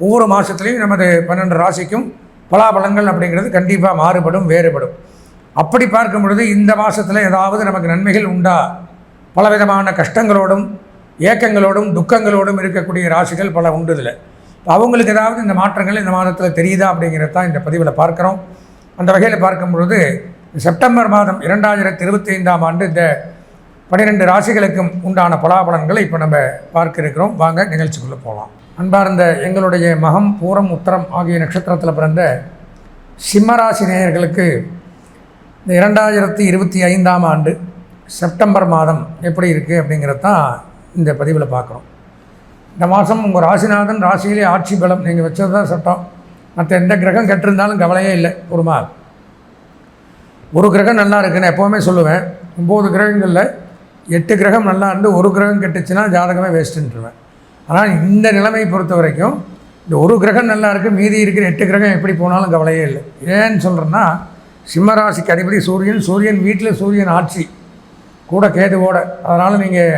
ஒவ்வொரு மாதத்துலேயும் நமது பன்னெண்டு ராசிக்கும் பலாபலங்கள் அப்படிங்கிறது கண்டிப்பாக மாறுபடும் வேறுபடும். அப்படி பார்க்கும் பொழுது இந்த மாதத்தில் ஏதாவது நமக்கு நன்மைகள் உண்டா? பலவிதமான கஷ்டங்களோடும் ஏக்கங்களோடும் துக்கங்களோடும் இருக்கக்கூடிய ராசிகள் பல உண்டு இதில் அவங்களுக்கு ஏதாவது இந்த மாற்றங்கள் இந்த மாதத்தில் தெரியுதா அப்படிங்கிறது தான் இந்த பதிவில் பார்க்குறோம். அந்த வகையில் பார்க்கும் பொழுது செப்டம்பர் மாதம் இரண்டாயிரத்தி இருபத்தி ஐந்தாம் ஆண்டு இந்த பன்னிரெண்டு ராசிகளுக்கும் உண்டான பலாபலன்களை இப்போ நம்ம பார்க்க இருக்கிறோம். வாங்க நிகழ்ச்சிக்குள்ளே போகலாம். அன்பார்ந்த எங்களுடைய மகம் பூரம் உத்தரம் ஆகிய நட்சத்திரத்தில் பிறந்த சிம்மராசி நேயர்களுக்கு இந்த இரண்டாயிரத்தி இருபத்தி ஐந்தாம் ஆண்டு செப்டம்பர் மாதம் எப்படி இருக்குது அப்படிங்கிறது தான் இந்த பதிவில் பார்க்குறோம் இந்த மாதம் உங்கள் ராசிநாதன் ராசியிலே ஆட்சி பலம் நீங்கள் வச்சது தான் சட்டம். மற்ற எந்த கிரகம் கெட்டிருந்தாலும் கவலையே இல்லை பொறுமா ஒரு கிரகம் நல்லா இருக்குன்னு எப்போவுமே சொல்லுவேன். ஒம்பது கிரகங்களில் எட்டு கிரகம் நல்லா இருந்து ஒரு கிரகம் கெட்டுச்சுன்னா ஜாதகமே வேஸ்ட்டுன்ட்டுருவேன் ஆனால் இந்த நிலைமையை பொறுத்த வரைக்கும் இந்த ஒரு கிரகம் நல்லா இருக்குது மீதி இருக்கிற எட்டு கிரகம் எப்படி போனாலும் கவலையே இல்லை. ஏன்னு சொல்கிறேன்னா சிம்மராசிக்கு அதிபதி சூரியன் சூரியன் வீட்டில் சூரியன் ஆட்சி கூட கேதுவோட அதனால் நீங்கள்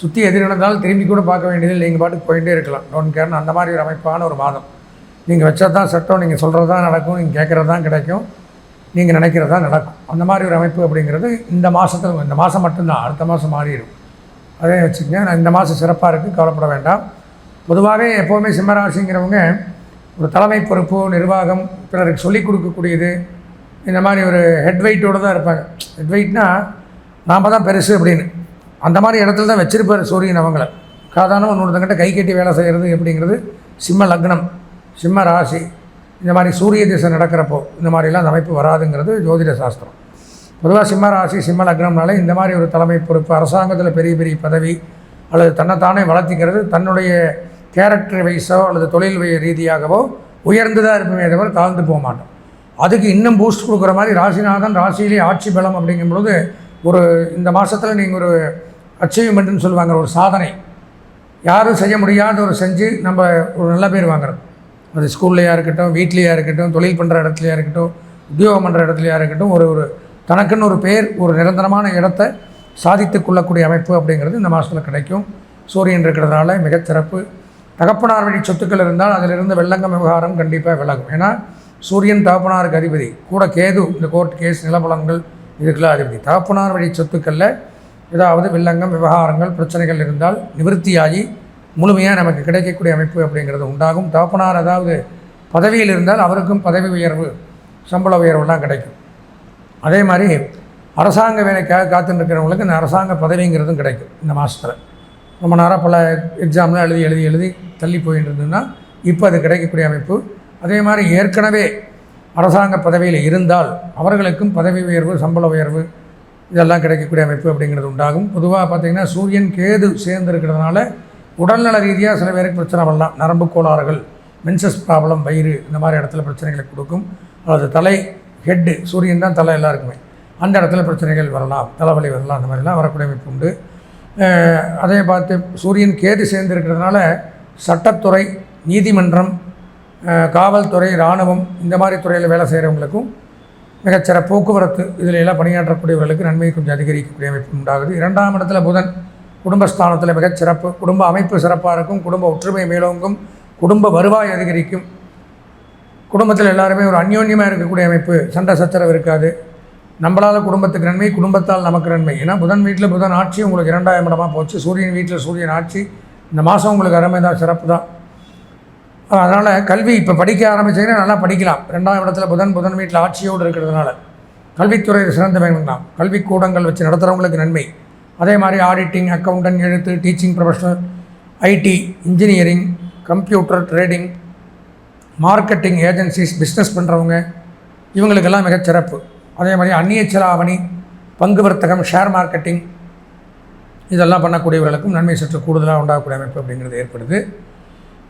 சுற்றி எதிர் நடந்தாலும் திரும்பி கூட பார்க்க வேண்டியதில்லை நீங்கள் பாட்டுக்கு போயிட்டே இருக்கலாம். டோன் கேர்னு அந்த மாதிரி ஒரு அமைப்பான ஒரு மாதம். நீங்கள் வச்சது தான் சட்டம் நீங்கள் சொல்கிறது தான் நடக்கும் நீங்கள் கேட்குறது தான் கிடைக்கும் நீங்கள் நினைக்கிறது தான் நடக்கும். அந்த மாதிரி ஒரு அமைப்பு அப்படிங்கிறது இந்த மாதத்தில் இந்த மாதம் மட்டும்தான். அடுத்த மாதம் மாறிடும். அதே வச்சுக்கோங்க. நான் இந்த மாதம் சிறப்பாக இருக்குது கவலைப்பட வேண்டாம். பொதுவாகவே எப்போவுமே சிம்மராசிங்கிறவங்க ஒரு தலைமை பொறுப்பு நிர்வாகம் பிறருக்கு சொல்லிக் கொடுக்கக்கூடியது இந்த மாதிரி ஒரு ஹெட் வெயிட்டோடு தான் இருப்பாங்க. ஹெட் வெயிட்னா நாம் தான் பெருசு அப்படின்னு. அந்த மாதிரி இடத்துல தான் வச்சுருப்பார் சூரியன் அவங்கள. சாதாரண இன்னொருத்தங்கிட்ட கை கட்டி வேலை செய்கிறது எப்படிங்கிறது சிம்ம லக்னம் சிம்ம ராசி. இந்த மாதிரி சூரிய திசை நடக்கிறப்போ இந்த மாதிரிலாம் அந்த அமைப்பு வராதுங்கிறது ஜோதிட சாஸ்திரம். பொதுவாக சிம்ம ராசி சிம்ம லக்னம்னாலே இந்த மாதிரி ஒரு தலைமை பொறுப்பு அரசாங்கத்தில் பெரிய பெரிய பதவி அல்லது தன்னைத்தானே வளர்த்திக்கிறது தன்னுடைய கேரக்டர் வைஸோ அல்லது தொழில் வை ரீதியாகவோ உயர்ந்து தான் இருப்போமே தவிர தாழ்ந்து போக மாட்டோம். அதுக்கு இன்னும் பூஸ்ட் கொடுக்குற மாதிரி ராசிநாதன் ராசியிலே ஆட்சி பலம் அப்படிங்கும்பொழுது ஒரு இந்த மாதத்தில் நீங்கள் ஒரு அச்சீவ்மெண்ட்டுன்னு சொல்லுவாங்க ஒரு சாதனை. யாரும் செய்ய முடியாத ஒரு செஞ்சு நம்ம ஒரு நல்ல பேர் வாங்குறோம். அது ஸ்கூல்லையாக இருக்கட்டும் வீட்லேயா இருக்கட்டும் தொழில் பண்ணுற இடத்துலையா இருக்கட்டும் உத்தியோகம் பண்ணுற இடத்துலையா இருக்கட்டும் ஒரு ஒரு தனக்குன்னு ஒரு பேர் ஒரு நிரந்தரமான இடத்தை சாதித்து கொள்ளக்கூடிய அமைப்பு அப்படிங்கிறது இந்த மாதத்தில் கிடைக்கும். சூரியன் இருக்கிறதுனால மிகச்சிறப்பு தகப்பனார் வழி சொத்துக்கள் இருந்தால் அதிலிருந்து வெள்ளங்கம் விவகாரம் கண்டிப்பாக விலகும். ஏன்னா சூரியன் தகப்பனாருக்கு அதிபதி. கூட கேது இந்த கோர்ட் கேஸ் நிலபலங்கள் இதுக்கெல்லாம் அதிபதி. தகப்பனார் வழி சொத்துக்களில் ஏதாவது வில்லங்கம் விவகாரங்கள் பிரச்சனைகள் இருந்தால் நிவர்த்தியாகி முழுமையாக நமக்கு கிடைக்கக்கூடிய அமைப்பு அப்படிங்கிறது உண்டாகும். தகப்பனார் அதாவது பதவியில் இருந்தால் அவருக்கும் பதவி உயர்வு சம்பள உயர்வுலாம் கிடைக்கும். அதே மாதிரி அரசாங்க வேலைக்காக காத்துட்டு இருக்கிறவங்களுக்கு இந்த அரசாங்க பதவிங்கிறதும் கிடைக்கும் இந்த மாதத்தில் ரொம்ப நேரம் பல எக்ஸாம்லாம் எழுதி எழுதி எழுதி தள்ளி போயிட்டு இருந்ததுன்னா இப்போ அது கிடைக்கக்கூடிய அமைப்பு. அதே மாதிரி ஏற்கனவே அரசாங்க பதவியில் இருந்தால் அவர்களுக்கும் பதவி உயர்வு சம்பள உயர்வு இதெல்லாம் கிடைக்கக்கூடிய அமைப்பு அப்படிங்கிறது உண்டாகும். பொதுவாக பார்த்திங்கன்னா சூரியன் கேது சேர்ந்து இருக்கிறதுனால உடல்நல ரீதியாக சில பேருக்கு பிரச்சனை வரலாம். நரம்பு கோளாறுகள் மென்சஸ் ப்ராப்ளம் வயிறு இந்த மாதிரி இடத்துல பிரச்சனைகளை கொடுக்கும். அல்லது தலை ஹெட்டு சூரியன் தான் தலை எல்லாருக்குமே. அந்த இடத்துல பிரச்சனைகள் வரலாம் தலைவலி வரலாம் அந்த மாதிரிலாம் வரக்கூடிய அமைப்பு உண்டு. அதே பார்த்து சூரியன் கேது சேர்ந்து இருக்கிறதுனால சட்டத்துறை நீதிமன்றம் காவல்துறை இராணுவம் இந்த மாதிரி துறையில் வேலை செய்கிறவங்களுக்கும் மிகச்சிற போக்குவரத்து இதில் எல்லாம் பணியாற்றக்கூடியவர்களுக்கு நன்மை கொஞ்சம் அதிகரிக்கக்கூடிய அமைப்பு உண்டாகுது. இரண்டாம் இடத்துல புதன் குடும்பஸ்தானத்தில் மிகச்சிறப்பு குடும்ப அமைப்பு சிறப்பாக இருக்கும் குடும்ப ஒற்றுமை மேலோங்கும் குடும்ப வருவாய் அதிகரிக்கும் குடும்பத்தில் எல்லாருமே ஒரு அந்யோன்யமாக இருக்கக்கூடிய அமைப்பு. சண்டை சச்சரவு இருக்காது. நம்மளால் குடும்பத்துக்கு நன்மை குடும்பத்தால் நமக்கு நன்மை. ஏன்னா புதன் வீட்டில் புதன் ஆட்சி உங்களுக்கு இரண்டாயிரம் இடமா போச்சு. சூரியன் வீட்டில் சூரியன் ஆட்சி. இந்த மாதம் உங்களுக்கு அருமை தான் சிறப்பு தான். அதனால் கல்வி இப்போ படிக்க ஆரம்பிச்சிங்கன்னா நல்லா படிக்கலாம். ரெண்டாம் இடத்துல புதன் புதன் வீட்டில் ஆட்சியோடு இருக்கிறதுனால. கல்வித்துறை சிறந்த வேணுங்களாம் கல்விக்கூடங்கள் வச்சு நடத்துகிறவங்களுக்கு நன்மை. அதே மாதிரி ஆடிட்டிங் அக்கௌண்டன்ட் எழுத்து teaching professional IT engineering computer trading marketing agencies business பண்ணுறவங்க இவங்களுக்கெல்லாம் மிகச் சிறப்பு. அதே மாதிரி அந்நிய செலாவணி பங்கு வர்த்தகம் ஷேர் மார்க்கெட்டிங் இதெல்லாம் பண்ணக்கூடியவர்களுக்கும் நன்மை சற்று கூடுதலாக உண்டாகக்கூடிய அமைப்பு அப்படிங்கிறது ஏற்படுது.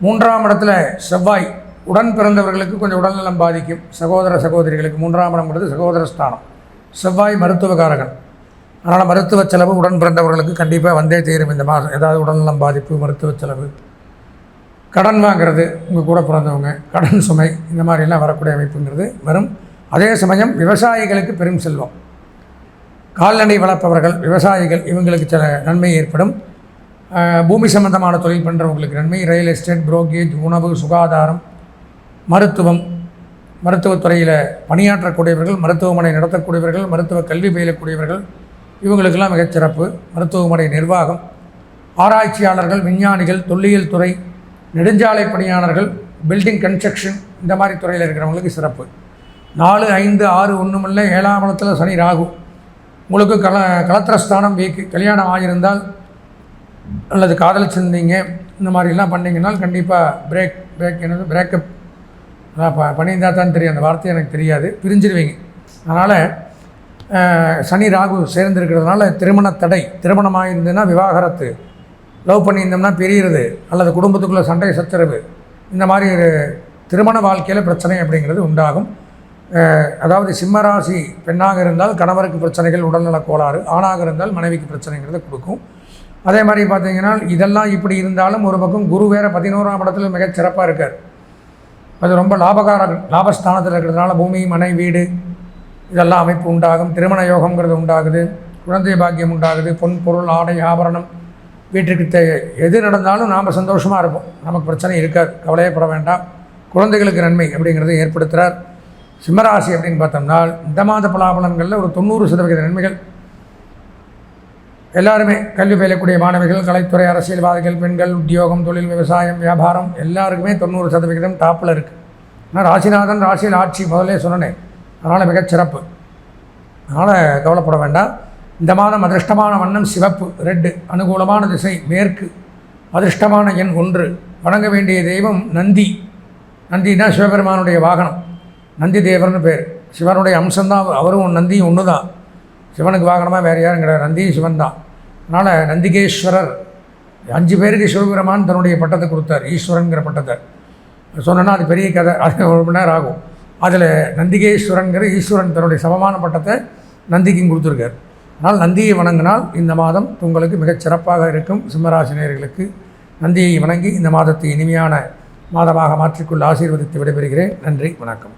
மூன்றாம் இடத்துல செவ்வாய் உடன் பிறந்தவர்களுக்கு கொஞ்சம் உடல்நலம் பாதிக்கும். சகோதர சகோதரிகளுக்கு மூன்றாம் இடம்ங்கிறது சகோதர ஸ்தானம். செவ்வாய் மருத்துவக்காரகன். அதனால் மருத்துவ செலவு உடன் பிறந்தவர்களுக்கு கண்டிப்பாக வந்தே தீரும் இந்த மாதம். ஏதாவது உடல்நலம் பாதிப்பு மருத்துவ செலவு கடன் வாங்குறது உங்கள் கூட பிறந்தவங்க கடன் சுமை இந்த மாதிரிலாம் வரக்கூடிய அமைப்புங்கிறது வரும். அதே சமயம் விவசாயிகளுக்கு பெரும் செல்வம். கால்நடை வளர்ப்பவர்கள் விவசாயிகள் இவங்களுக்கு சில நன்மை ஏற்படும். பூமி சம்பந்தமான தொழில் பண்ணுறவங்களுக்கு நன்மை. ரியல் எஸ்டேட் புரோக்கேஜ் உணவு சுகாதாரம் மருத்துவம். மருத்துவத்துறையில் பணியாற்றக்கூடியவர்கள் மருத்துவமனை நடத்தக்கூடியவர்கள் மருத்துவ கல்வி பயிலக்கூடியவர்கள் இவங்களுக்கெல்லாம் மிகச்சிறப்பு. மருத்துவமனை நிர்வாகம் ஆராய்ச்சியாளர்கள் விஞ்ஞானிகள் தொல்லியல் துறை நெடுஞ்சாலை பணியாளர்கள் பில்டிங் கன்ஸ்ட்ரக்ஷன் இந்த மாதிரி துறையில் இருக்கிறவங்களுக்கு சிறப்பு. நாலு ஐந்து ஆறு ஒன்றுமில்ல ஏழாம் இடத்துல சனி ராகு. உங்களுக்கு கல கலத்திரஸ்தானம் வீக்கு கல்யாணம் ஆகியிருந்தால் அல்லது காதலிச்சிருந்தீங்க இந்த மாதிரிலாம் பண்ணிங்கன்னால் கண்டிப்பாக பிரேக் பிரேக் என்னது பிரேக்கப் அதான் ப தான் தெரியும் அந்த வார்த்தை எனக்கு தெரியாது பிரிஞ்சிருவீங்க. அதனால் சனி ராகு சேர்ந்துருக்கிறதுனால திருமண தடை திருமணமாக இருந்ததுன்னா விவாகரத்து. லவ் பண்ணியிருந்தோம்னா பிரியிறது அல்லது குடும்பத்துக்குள்ளே சண்டை சச்சரவு இந்த மாதிரி ஒரு திருமண வாழ்க்கையில் பிரச்சனை அப்படிங்கிறது உண்டாகும். அதாவது சிம்மராசி பெண்ணாக இருந்தால் கணவருக்கு பிரச்சனைகள் உடல்நலக் கோளாறு ஆணாக இருந்தால் மனைவிக்கு பிரச்சனைங்கிறத கொடுக்கும். அதே மாதிரி பார்த்தீங்கன்னா இதெல்லாம் இப்படி இருந்தாலும் ஒரு பக்கம் குரு வேறு பதினோராம் இடத்துல மிகச் சிறப்பாக இருக்கார். அது ரொம்ப லாபகார லாபஸ்தானத்தில் இருக்கிறதுனால பூமி மனை வீடு இதெல்லாம் அமைப்பு உண்டாகும். திருமண யோகங்கிறது உண்டாகுது. குழந்தை பாக்கியம் உண்டாகுது. பொன் பொருள் ஆடை ஆபரணம் வீட்டுக்கு தே எது நடந்தாலும் நாம் சந்தோஷமாக இருப்போம். நமக்கு பிரச்சனை இருக்காது. கவலையப்பட வேண்டாம். குழந்தைகளுக்கு நன்மை அப்படிங்கிறத ஏற்படுத்துகிறார் சிம்மராசி அப்படின்னு பார்த்தோம்னா இந்த மாத பலாபலன்களில் ஒரு தொண்ணூறு சதவிகித நன்மைகள். எல்லாருமே கல்வி பயிலக்கூடிய மாணவிகள் கலைத்துறை அரசியல்வாதிகள் பெண்கள் உத்தியோகம் தொழில் விவசாயம் வியாபாரம் எல்லாருக்குமே தொண்ணூறு சதவிகிதம் டாப்பில் இருக்குது ஆனால் ராசிநாதன் ராசியில் ஆட்சி முதலே சொன்னேன். அதனால் மிகச் சிறப்பு அதனால் கவலைப்பட வேண்டாம். இந்த மாதம் அதிர்ஷ்டமான வண்ணம் சிவப்பு ரெட்டு அனுகூலமான திசை மேற்கு. அதிர்ஷ்டமான எண் ஒன்று. வணங்க வேண்டிய தெய்வம் நந்தி. நந்தினா சிவபெருமானுடைய வாகனம். நந்தி தேவர்னு பேர். சிவனுடைய அம்சம்தான் அவரும் நந்தியும் ஒன்று தான் சிவனுக்கு வாகனமாக வேறு யாரும் கிடையாது. நந்தியும் சிவன் தான் அதனால் நந்திகேஸ்வரர் அஞ்சு பேருக்கு சிவபெருமான் தன்னுடைய பட்டத்தை கொடுத்தார். ஈஸ்வரன்கிற பட்டத்தை. சொன்னேன்னா அது பெரிய கதை. அது ஒரு மணி நேரம் ஆகும். அதில் நந்திகேஸ்வரன்கிற ஈஸ்வரன் தன்னுடைய சமமான பட்டத்தை நந்திக்கும் கொடுத்துருக்கார். ஆனால் நந்தியை வணங்கினால் இந்த மாதம் உங்களுக்கு மிகச் சிறப்பாக இருக்கும். சிம்மராசினியர்களுக்கு நந்தியை வணங்கி இந்த மாதத்தை இனிமையான மாதமாக மாற்றிக்கொள்ள ஆசீர்வதித்து விடைபெறுகிறேன். நன்றி வணக்கம்.